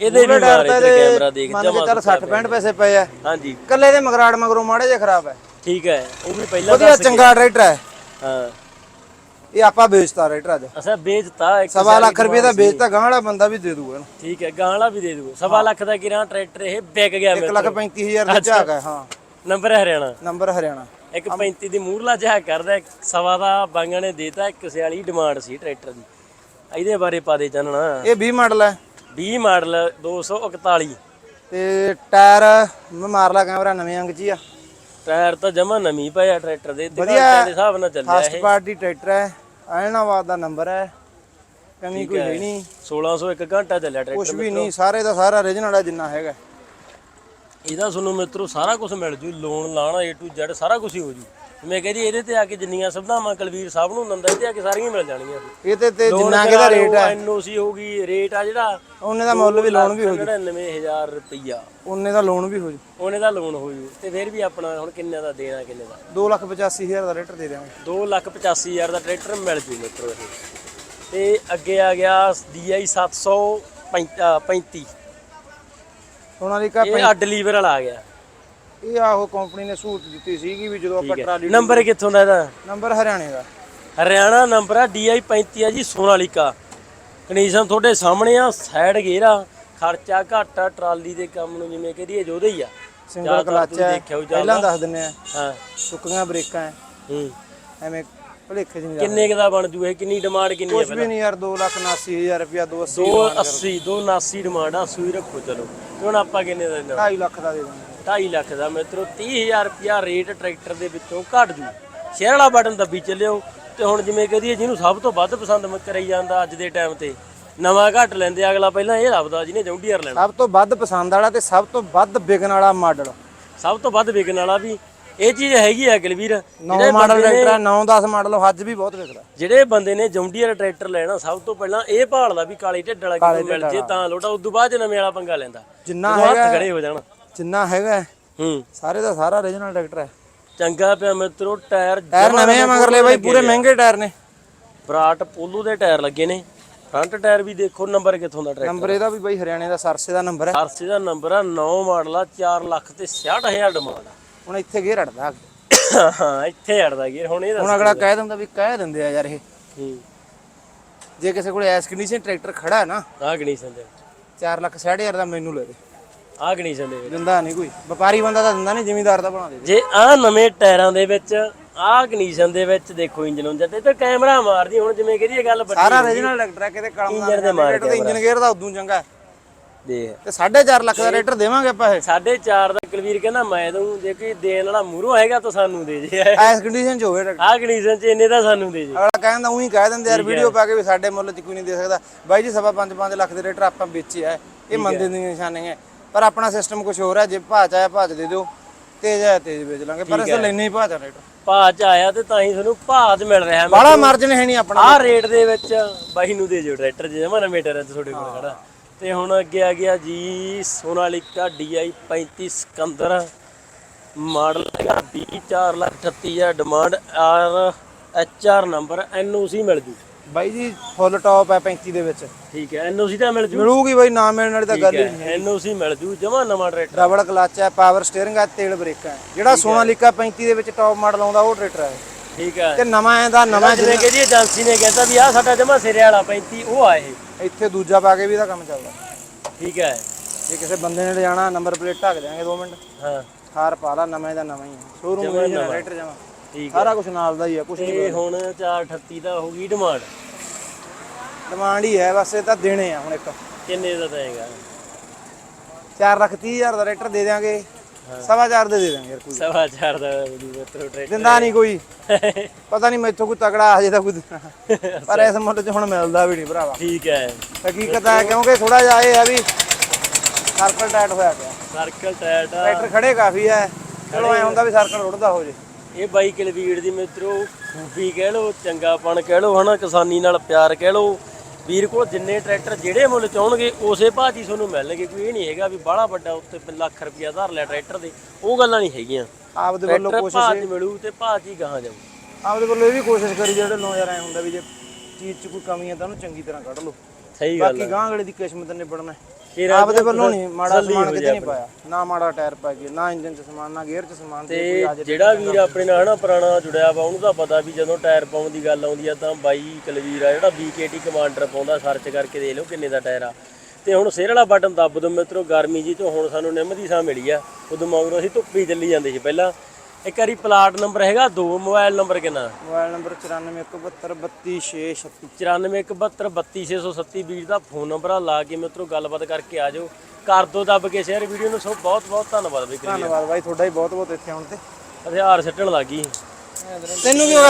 ਇਹਦੇ ਵੀ ਮਾਰ ਇੱਧਰ ਕੈਮਰਾ ਦੇਖ ਮੰਨ ਕੇ ਜਮਾ ਚੱਲ 60 65 ਪੈਸੇ ਪਏ ਆ। ਹਾਂਜੀ। ਕੱਲੇ ਦੇ ਮਗਰਾੜ ਮਗਰੋਂ ਮਾੜੇ ਜਿਹਾ ਖਰਾਬ ਹੈ। ਠੀਕ ਹੈ ਉਹ ਵੀ ਪਹਿਲਾਂ ਦੱਸ ਚੰਗਾ ਟਰੈਕਟਰ ਹੈ। ਹਾਂ। ਇਹ ਆਪਾਂ ਵੇਚਤਾ ਟਰੈਕਟਰ ਅੱਜ। ਅਸਾਂ ਵੇਚਤਾ ਇੱਕ ਸਵਾ ਲੱਖ ਰੁਪਏ ਦਾ ਵੇਚਤਾ ਗਾਂ ਵਾਲਾ ਬੰਦਾ ਵੀ ਦੇ ਦੂਗਾ ਇਹਨੂੰ। ਠੀਕ ਹੈ ਗਾਂ ਵਾਲਾ ਵੀ ਦੇ ਦੂਗਾ। ਸਵਾ ਲੱਖ ਦਾ ਕਿਰਾਂ ਟਰੈਕਟਰ ਇਹ ਵਿਕ ਗਿਆ 1 ਮੇਰੇ ਲੱਖ 35000 ਦਾ ਝਾਕ ਹੈ ਹਾਂ। ਨੰਬਰ ਹਰਿਆਣਾ? ਨੰਬਰ ਹਰਿਆਣਾ। ਇੱਕ 35 ਦੀ ਮੂਰਲਾ ਜਿਹਾ ਕਰਦਾ ਸਵਾ ਦਾ ਬਾਈਆਂ ਨੇ ਦੇਤਾ ਇੱਕ ਸਿਆਲੀ ਡਿਮਾਂਡ ਸੀ ਟਰੈਕਟਰ ਦੀ। ਇਹਦੇ ਬਾਰੇ ਪਾ ਦੇ ਚਾਨਣਾ। ਇਹ 20 ਮਾਡਲ ਹੈ। 20 ਮਾਡਲ 241 ਤੇ ਟਾਇਰ ਮੈਂ ਮਾਰ ਲਾ ਕੈਮਰਾ ਨਵੇਂ ਅੰਗ 'ਚ ਹੀ ਆ। ਟਾਇਰ ਤਾਂ ਜਮਾ ਨਵੀਂ ਪਿਆ ਟਰੈਕਟਰ ਦੇ ਦੇ ਹਿਸਾਬ ਨਾਲ ਚੱਲਿਆ ਫਸਟ ਪਾਰਟੀ ਟਰੈਕਟਰ ਹੈ ਐਨਾਵਾਦ ਦਾ ਨੰਬਰ ਹੈ ਕਮੀ ਕੋਈ ਹੈ ਨਹੀਂ। 1600 ਇੱਕ ਘੰਟਾ ਚੱਲਿਆ ਕੁਝ ਟਰੈਕਟਰ ਵੀ ਨਹੀਂ ਸਾਰੇ ਦਾ ਸਾਰਾ origignal ਹੈ ਜਿੰਨਾ ਹੈਗਾ। ਇਹਦਾ ਤੁਹਾਨੂੰ ਮਿੱਤਰੋ ਸਾਰਾ ਕੁਝ ਮਿਲ ਜੂ ਲੋਨ ਲਾਣਾ A to Z ਸਾਰਾ ਕੁਝ ਹੀ ਹੋ ਜੂ। ਮੈਂ ਕਹਿੰਦੀ ਇਹਦੇ ਤੇ ਆ ਕੇ ਜਿੰਨੀਆਂ ਸੁਵਿਧਾਵਾਂ ਕੁਲਵੀਰ ਸਾਹਿਬ ਨੂੰ ਨੰਦਾ ਇਹਦੇ ਆ ਕੇ ਸਾਰੀਆਂ ਮਿਲ ਜਾਣਗੀਆਂ ਇਹ ਤੇ ਤੇ ਜਿੰਨਾ ਕਿ ਦਾ ਰੇਟ ਹੈ ਐਨਓਸੀ ਹੋਗੀ ਰੇਟ ਆ ਜਿਹੜਾ ਉਹਨੇ ਦਾ ਮੁੱਲ ਵੀ ਲੋਨ ਵੀ ਹੋ 99000 ਰੁਪਈਆ। ਉਹਨੇ ਦਾ ਲੋਨ ਵੀ ਹੋ ਜੂ। ਉਹਨੇ ਦਾ ਲੋਨ ਹੋ ਜੂ। ਤੇ ਫਿਰ ਵੀ ਆਪਣਾ ਹੁਣ ਕਿੰਨੇ ਦਾ ਦੇਣਾ ਕਿੰਨੇ ਦਾ? 285000 ਦਾ ਰੇਟਰ ਦੇ ਦੇਵਾਂਗੇ। 285000 ਦਾ ਟਰੈਕਟਰ ਮਿਲ ਜੂ ਮਿੱਤਰੋ ਇਹ। ਤੇ ਅੱਗੇ ਆ ਗਿਆ DI 735 ਸੋਨਾਲੀਕਾ ਇਹ ਅੱਡ ਲੀਵਰ ਵਾਲਾ ਆ ਗਿਆ। ਇਹ ਆਹੋ ਕੰਪਨੀ ਨੇ ਸਹੂਲਤ ਦਿੱਤੀ ਸੀਗੀ ਵੀ ਜਦੋਂ ਆਪਾਂ ਟਰਾਲੀ ਨੰਬਰ ਕਿੱਥੋਂ ਦਾ ਇਹਦਾ? ਨੰਬਰ ਹਰਿਆਣੇ ਦਾ। ਹਰਿਆਣਾ ਨੰਬਰ ਆ DI 35 ਆ ਜੀ ਸੋਨਾਲੀਕਾ ਕੰਡੀਸ਼ਨ ਤੁਹਾਡੇ ਸਾਹਮਣੇ ਆ ਸਾਈਡ ਗੇਰਾ ਖਰਚਾ ਘੱਟ ਆ ਟਰਾਲੀ ਦੇ ਕੰਮ ਨੂੰ ਜਿਵੇਂ ਕਹਦੀਏ ਜੋਦੇ ਹੀ ਆ। ਸਿੰਗਲ ਜ਼ਿਆਦਾਤਰ ਕਲਚ ਤੁਸੀਂ ਹੈ ਦੇਖਿਆ ਹੋਊ ਪਹਿਲਾਂ ਜ਼ਿਆਦਾ ਦੱਸ ਦਿੰਨੇ ਆ ਹਾਂ। ਸੁੱਕੀਆਂ ਬ੍ਰੇਕਾਂ ਹੈ ਹੂੰ। ਐਵੇਂ ਭਲੇਖੇ ਜਿਹਾ ਕਿੰਨੇ ਕੁ ਦਾ ਬਣ ਜੂ ਇਹ? ਕਿੰਨੀ ਡਿਮਾਂਡ ਕਿੰਨੀ ਆ ਕੁਝ ਵੀ ਨਹੀਂ ਯਾਰ 279000 ਰੁਪਿਆ 280 280 279 ਡਿਮਾਂਡ ਆ ਸੂਈ ਰੱਖੋ ਚਲੋ। ਤੇ ਹੁਣ ਆਪਾਂ ਕਿੰਨੇ ਦਾ ਦੇਣਾ? 2.5 ਲੱਖ ਦਾ ਦੇ ਦਾਂਗੇ 2.5 ਲੱਖ ਦਾ ਮਿੱਤਰੋ 30000 ਰੁਪਿਆ ਰੇਟ ਟਰੈਕਟਰ ਦੇ ਵਿੱਚੋਂ ਘੱਟ ਜੂ। ਸ਼ੇਅਰ ਵਾਲਾ ਬਟਨ ਦੱਬੀ ਚੱਲਿਓ ਤੇ ਹੁਣ ਜਿਵੇਂ ਕਹਦੀਏ ਜਿਹਨੂੰ ਸਭ ਤੋਂ ਵੱਧ ਪਸੰਦ ਮ- ਕਰੀ ਜਾਂਦਾ ਅੱਜ ਦੇ ਟਾਈਮ ਤੇ ਨਵਾਂ ਘੱਟ ਲੈਂਦੇ ਅਗਲਾ ਪਹਿਲਾਂ ਇਹ ਲੱਭਦਾ ਜਿਹਨੇ ਜੌਂਡੀਅਰ ਲੈਣਾ। ਸਭ ਤੋਂ ਵੱਧ ਪਸੰਦ ਵਾਲਾ ਤੇ ਸਭ ਤੋਂ ਵੱਧ ਵਿਕਣ ਵਾਲਾ ਮਾਡਲ ਸਭ ਤੋਂ ਵੱਧ ਵਿਕਣ ਵਾਲਾ ਵੀ ਇਹ ਚੀਜ਼ ਹੈਗੀ ਆ ਗਲਵੀਰ 9 ਮਾਡਲ ਟਰੈਕਟਰ ਹੈ 9 10 ਮਾਡਲ ਅੱਜ ਵੀ ਬਹੁਤ ਵਿਕਦਾ। ਜਿਹੜੇ ਬੰਦੇ ਨੇ ਜੌਂਡੀਅਰ ਟਰੈਕਟਰ ਲੈਣਾ ਸਭ ਤੋਂ ਪਹਿਲਾਂ ਇਹ ਭਾਲਦਾ ਵੀ ਕਾਲੀ ਢਿੱਡ ਵਾਲਾ ਕਿਉਂ ਮਿਲ ਜੇ ਤਾਂ ਲੋਟਾ ਉਦੋਂ ਬਾਅਦ 'ਚ ਨਵੇਂ ਵਾਲਾ ਪੰਗਾ ਲੈਂਦਾ। ਜਿੰਨਾ ਹੈਗਾ ਖੜੇ ਹੋ ਜਾਣ। ਜਿੰਨਾ ਹੈਗਾ ਹੈ, ਸਾਰੇ ਦਾ ਸਾਰਾ origignal ਟਰੈਕਟਰ ਹੈ। ਚੰਗਾ ਪਿਆ ਮਿੱਤਰੋ ਟਾਇਰ ਟਾਇਰ ਜਮਾਂ ਨਵੇਂ ਆ ਮਗਰਲੇ ਬਾਈ ਪੂਰੇ ਮਹਿੰਗੇ ਟਾਇਰ ਨੇ। ਬਰਾਟ ਪੋਲੂ ਦੇ ਟਾਇਰ ਲੱਗੇ ਨੇ। ਫਰੰਟ ਟਾਇਰ ਵੀ ਦੇਖੋ ਨੰਬਰ ਕਿੱਥੋਂ ਦਾ ਟਰੈਕਟਰ ਨੰਬਰ ਇਹਦਾ ਵੀ ਬਾਈ ਹਰਿਆਣੇ ਦਾ ਸਰਸੇ ਦਾ ਨੰਬਰ ਹੈ। ਆਰਸੀ ਦਾ ਨੰਬਰ ਆ 9 ਮਾਡਲ ਆ 4 ਲੱਖ ਤੇ 66000 ਡਿਮਾਂਡ ਹੁਣ ਇੱਥੇ ਗੇਰ ਆ ਹਾਂ ਇੱਥੇ ਅੜਦਾ ਗੇਰ ਹੁਣ ਇਹ ਹੁਣ ਅਗਲਾ ਕਹਿ ਦਿੰਦਾ ਵੀ ਕਹਿ ਦਿੰਦੇ ਆ ਯਾਰ ਇਹ। ਹੂੰ। ਜੇ ਕਿਸੇ ਕੋਲ ਐਸ ਕੰਡੀਸ਼ਨ ਟਰੈਕਟਰ ਖੜਾ ਹੈ ਨਾ ਆ ਗਣੀਸ਼ਨ ਦੇ 4 ਲੱਖ 6.5 ਦਾ ਮੈਨੂੰ ਲੈ ਦੇ। ਆ ਗਣੀਸ਼ਨ ਦੇ ਵਿੱਚ। ਦਿੰਦਾ ਨਹੀਂ ਕੋਈ। ਵਪਾਰੀ ਬੰਦਾ ਤਾਂ ਦਿੰਦਾ ਨਹੀਂ ਜ਼ਿਮੀਦਾਰ ਦਾ ਬਣਾ ਦੇ ਜੇ ਆ ਨਵੇਂ ਟਾਇਰਾਂ ਦੇ ਵਿੱਚ ਆ ਕੰਡੀਸ਼ਨ ਦੇ ਵਿੱਚ ਦੇਖੋ ਇੰਜਨ ਹੁੰਦਾ ਤੇ ਤੇ ਕੈਮਰਾ ਮਾਰਦੀ ਹੁਣ ਜਿਵੇਂ ਕਹਦੀ ਗੱਲ ਵੱਡੀ ਸਾਰਾ origignal ਟਰੈਕਟਰ ਹੈ ਕਿਤੇ ਕਲਮ ਇੰਜਣ ਦੇ ਮਾਰ ਦਾ ਇੰਜਨ ਗੇਅਰ ਦਾ ਉਦੋਂ ਚੰਗਾ। ਦੇਖ। ਤੇ 4.5 ਲੱਖ ਦਾ ਰੇਟਰ ਦੇਵਾਂਗੇ ਆਪਾਂ ਇਹ। ਸਾਢੇ ਚਾਰ ਦਾ ਕੁਲਵੀਰ ਕਹਿੰਦਾ ਮੈਂ ਦਊਂ ਜੇ ਕੋਈ ਦੇਣ ਵਾਲਾ ਮੂਹਰੋਂ ਹੈਗਾ ਤਾਂ ਸਾਨੂੰ ਦੇ ਜੇ। ਐਸ ਕੰਡੀਸ਼ਨ 'ਚ ਹੋਵੇ ਆ ਕੰਡੀਸ਼ਨ ਚ ਇੰਨੇ ਦਾ ਸਾਨੂੰ ਦੇ ਜੇ। ਅਗਲਾ ਕਹਿੰਦਾ ਉਹੀ ਕਹਿ ਦਿੰਦੇ ਯਾਰ ਵੀਡੀਓ ਪਾ ਕੇ ਵੀ ਸਾਡੇ ਮੁੱਲ 'ਚ ਕੋਈ ਨਹੀਂ ਦੇ ਸਕਦਾ। ਬਾਈ ਜੀ ਸਵਾ 5-5 ਲੱਖ ਦੇ ਰੇਟਰ ਆਪਾਂ ਵੇਚੇ ਆ ਇਹ ਮੰਦੇ ਦੀਆਂ ਨਿਸ਼ਾਨੀਆਂ। ਪਰ ਆਪਣਾ ਸਿਸਟਮ ਕੁਝ ਹੋਰ ਹੈ ਜੇ ਭਾਅ ਚ ਆਇਆ ਭਾਅ ਚ ਦੇ ਦਿਓ ਤੇਜ਼ ਆਇਆ ਤੇਜ਼ ਵੇਚ ਲਾਂਗੇ ਪਰ ਅਸਲ ਲੈਣੇ ਹੀ। ਭਾਅ ਚ ਰੇਟਰ ਭਾਅ ਚ ਆਇਆ ਤੇ ਤਾਂ ਹੀ ਤੁਹਾਨੂੰ ਭਾਅ ਚ ਮਿਲ ਰਿਹਾ ਬਾਲਾ ਮਾਰਜਨ ਹੈ ਨਹੀਂ ਆਪਣਾ। ਆਹ ਰੇਟ ਦੇ ਵਿੱਚ ਬਾਈ ਨੂੰ ਦੇ ਜਿਓ ਟਰੈਕਟਰ ਜੇ ਜਮਾ ਨਵੇਂ ਟਰੈਕਟਰ ਤੁਹਾਡੇ ਕੋਲ ਖੜਾ। ਤੇ ਹੁਣ ਅੱਗੇ ਆ ਗਿਆ ਜੀ ਸੋਨਾਲੀਕਾ DI 35 ਸਿਕੰਦਰ। ਮਾਡਲ ਹੈਗਾ 2438000 ਡਿਮਾਂਡ ਆਰ HR ਨੰਬਰ NOC ਮਿਲ ਜੂ। ਬਾਈ ਜੀ ਫੁੱਲ ਟੌਪ ਹੈ 35 ਦੇ ਵਿੱਚ। ਠੀਕ ਹੈ NOC ਤਾਂ ਮਿਲ ਜੂ? ਮਿਲੂਗੀ ਬਾਈ ਨਾ ਮਿਲਣ ਵਾਲੀ ਤਾਂ ਗੱਲ ਹੀ ਨਹੀਂ NOC ਮਿਲ ਜੂ ਜਮਾ ਨਵਾਂ ਟਰੈਕਟਰ ਡਬਲ ਕਲਚ ਹੈ ਪਾਵਰ ਸਟੀਅਰਿੰਗ ਹੈ ਤੇਲ ਬ੍ਰੇਕਾਂ ਹੈ। ਜਿਹੜਾ ਸੋਨਾਲੀਕਾ 35 ਦੇ ਵਿੱਚ ਟੌਪ ਮਾਡਲ ਆਉਂਦਾ ਉਹ ਟਰੈਕਟਰ ਹੈ। ਠੀਕ ਹੈ। ਤੇ ਨਵਾਂ ਇਹਦਾ ਨਵਾਂ ਜਿਵੇਂ ਕਿ ਜੀ ਏਜੰਸੀ ਨੇ ਕਹਿੰਦਾ ਵੀ ਆਹ ਸਾਡਾ ਜਮਾ ਸਿਰੇ ਵਾਲਾ 35 ਉਹ ਆ ਇਹ। ਇੱਥੇ ਦੂਜਾ ਪਾ ਕੇ ਵੀ ਇਹਦਾ ਕੰਮ ਚੱਲਦਾ। ਠੀਕ ਹੈ। ਜੇ ਕਿਸੇ ਬੰਦੇ ਨੇ ਲਿਜਾਣਾ ਨੰਬਰ ਪਲੇਟ ਢੱਕ ਦਿਆਂਗੇ 2 ਮਿੰਟ। ਹਾਂ। ਥਾਰ ਪਾ ਲਾ ਨਵਾਂ ਇਹਦਾ ਨਵਾਂ ਹੀ ਹੈ। ਸ਼ੋਰੂਮ ਵਿੱਚ ਟਰੈਕਟਰ ਜਮਾ। ਠੀਕ ਸਾਰਾ ਕੁਝ ਨਾਲ ਦਾ ਹੀ ਹੈ ਕੁਝ ਤੇ ਹੁਣ 438 ਦਾ ਹੋ ਗਈ ਡਿਮਾਂਡ। ਡਿਮਾਂਡ ਹੀ ਹੈ ਬਸ ਇਹ ਤਾਂ ਦੇਣੇ ਆ ਹੁਣ ਇੱਕ। ਕਿੰਨੇ ਦਾ ਦੇਗਾ 4 ਲੱਖ 30 ਹਜ਼ਾਰ ਦਾ ਟਰੈਕਟਰ ਦੇ ਦਿਆਂਗੇ। ਸਵਾ ਚਾਰ ਦੇ ਦੇ ਦਾਂਗੇ ਯਾਰ ਕੋਈ। ਸਵਾ ਚਾਰ ਦਾ ਮਿੱਤਰੋ ਟਰੈਕਟਰ ਦਿੰਦਾ ਨਹੀਂ ਕੋਈ। ਪਤਾ ਨਹੀਂ ਮੈਥੋਂ ਕੋਈ ਤਗੜਾ ਹਜੇ ਤਾਂ ਕੋਈ ਦਿੰਦਾ। ਪਰ ਇਸ ਮੁੱਲ 'ਚ ਹੁਣ ਮਿਲਦਾ ਵੀ ਨਹੀਂ ਭਰਾਵਾ। ਠੀਕ ਹੈ। ਹਕੀਕਤ ਹੈ ਕਿਉਂਕਿ ਥੋੜਾ ਜਿਹਾ ਇਹ ਹੈ ਵੀ ਸਰਕਲ ਟਾਈਟ ਹੋਇਆ ਪਿਆ। ਸਰਕਲ ਟਾਇਟ ਆ। ਟਰੈਕਟਰ ਖੜੇ ਕਾਫੀ ਹੈ ਚਲੋ ਐ ਹੁੰਦਾ ਵੀ ਸਰਕਲ ਰੁੜਦਾ ਹੋ ਜੇ। ਇਹ ਬਾਈ ਕਲਵੀਰ ਦੀ ਮਿੱਤਰੋ ਖੂਬੀ ਕਹਿ ਲੋ ਚੰਗਾਪਣ ਕਹਿ ਲੋ ਹਨਾ ਕਿਸਾਨੀ ਨਾਲ ਪਿਆਰ ਕਹਿ ਲੋ ਵੀਰ ਕੋਲ ਜਿੰਨੇ ਟਰੈਕਟਰ ਜਿਹੜੇ ਮੁੱਲ ਚਾਹਣਗੇ ਉਸੇ ਭਾਅ 'ਚ ਹੀ ਤੁਹਾਨੂੰ ਮਿਲਣਗੇ ਕੋਈ ਇਹ ਨਹੀਂ ਹੈਗਾ ਵੀ ਬਾਹਲਾ ਵੱਡਾ ਉੱਤੇ ਲੱਖ ਰੁਪਿਆ ਧਾਰ ਲਿਆ ਟਰੈਕਟਰ ਦੇ ਉਹ ਗੱਲਾਂ ਨਹੀਂ ਹੈਗੀਆਂ। ਆਪਦੇ ਵੱਲੋਂ ਕੋਸ਼ਿਸ਼ ਭਾਅ 'ਚ ਮਿਲੂ ਤੇ ਭਾਅ 'ਚ ਹੀ ਗਾਹਾਂ ਜਾਊ। ਆਪਦੇ ਵੱਲੋਂ ਇਹ ਵੀ ਕੋਸ਼ਿਸ਼ ਕਰੀ ਜਿਹੜੇ ਲੋ ਯਾਰ ਐ ਹੁੰਦਾ ਵੀ ਜੇ ਚੀਜ਼ 'ਚ ਕੋਈ ਕਮੀ ਹੈ ਤਾਂ ਉਹਨੂੰ ਚੰਗੀ ਤਰ੍ਹਾਂ ਕੱਢ ਲਓ। ਸਹੀ ਗੱਲ ਬਾਕੀ ਗਾਂ ਅਗਲੇ ਦੀ ਕਿਸਮਤ ਨੇ ਬਣਨਾ। ਫਿਰ ਆਪਦੇ ਵੱਲੋਂ ਨਹੀਂ ਮਾੜਾ ਸਮਾਨ ਕਿਤੇ ਨਹੀਂ ਪਾਇਆ। ਨਾ ਮਾੜਾ ਟਾਇਰ ਪਾ ਕੇ ਨਾ ਇੰਜਨ 'ਚ ਸਮਾਨ ਨਾ ਗੇਅਰ 'ਚ ਸਮਾਨ ਤੇ ਜਿਹੜਾ ਵੀਰ ਆਪਣੇ ਨਾਲ ਹਨਾ ਪੁਰਾਣਾ ਜੁੜਿਆ ਵਾ ਉਹਨੂੰ ਤਾਂ ਪਤਾ ਵੀ ਜਦੋਂ ਟਾਇਰ ਪਾਉਣ ਦੀ ਗੱਲ ਆਉਂਦੀ ਆ ਤਾਂ ਬਾਈ ਕਲਵੀਰ ਆ ਜਿਹੜਾ BKT ਕਮਾਂਡਰ ਪਾਉਂਦਾ ਸਰਚ ਕਰਕੇ ਦੇਖ ਲਓ ਕਿੰਨੇ ਦਾ ਟਾਇਰ ਆ। ਤੇ ਹੁਣ ਸਿਰ ਵਾਲਾ ਬਟਨ ਦੱਬ ਦੋ ਮਿੱਤਰੋ ਗਰਮੀ ਜੀ ਤੋਂ ਹੁਣ ਸਾਨੂੰ ਨਿੰਮ ਦੀ ਸਾਹ ਮਿਲੀ ਆ। ਉਦੋਂ ਮਗਰੋਂ ਅਸੀਂ ਧੁੱਪੀ ਚੱਲੀ ਜਾਂਦੇ ਸੀ ਪਹਿਲਾਂ। ਇੱਕ ਵਾਰੀ ਪਲਾਟ ਨੰਬਰ ਹੈਗਾ 2 ਮੋਬਾਈਲ ਨੰਬਰ ਕਿੰਨਾ? ਮੋਬਾਈਲ ਨੰਬਰ 9417232636 9417232637 ਵੀਰ ਦਾ ਫੋਨ ਨੰਬਰ ਆ ਲਾ ਕੇ ਮਿੱਤਰੋ ਗੱਲਬਾਤ ਕਰਕੇ ਆ ਜਾਓ। ਕਰ ਦੋ ਦੱਬ ਕੇ ਸ਼ੇਅਰ ਵੀਡੀਓ ਨੂੰ ਸੋ ਬਹੁਤ ਬਹੁਤ ਧੰਨਵਾਦ ਬਈ ਧੰਨਵਾਦ ਬਾਈ ਤੁਹਾਡਾ ਹੀ ਬਹੁਤ ਬਹੁਤ ਇੱਥੇ ਆਉਣ ਤੇ। ਹਥਿਆਰ ਸਿੱਟਣ ਲੱਗੀ ਤੈਨੂੰ ਗਿਆ?